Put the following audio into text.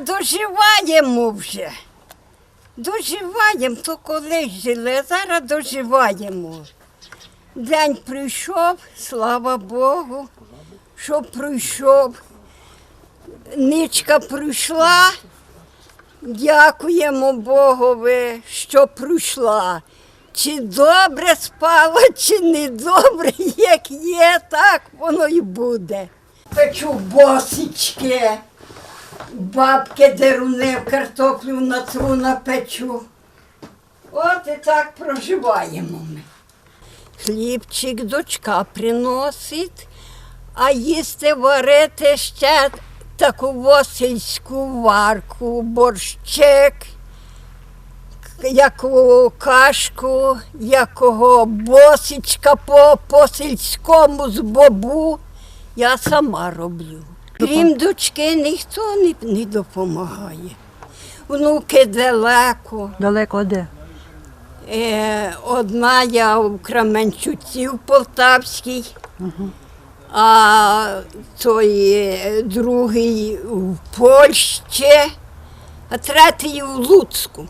Доживаємо вже. Доживаємо, то колись жили, а зараз доживаємо. День прийшов, слава Богу, що прийшов. Нічка прийшла. Дякуємо Богові, що прийшла. Чи добре спала, чи не добре, як є, так воно і буде. Печу босички, бабки деруни в картоплю на тру напечу. От і так проживаємо ми. Хлібчик дочка приносить, а їсти варити ще таку сільську варку, борщик, яку кашку, якого босичка по, по сільському з бобу. Я сама роблю. Крім дочки, ніхто не, не допомагає. Внуки далеко. Далеко де? Е, одна я в Кременчуці в Полтавській, а той е, другий в Польщі, а третій в Луцьку.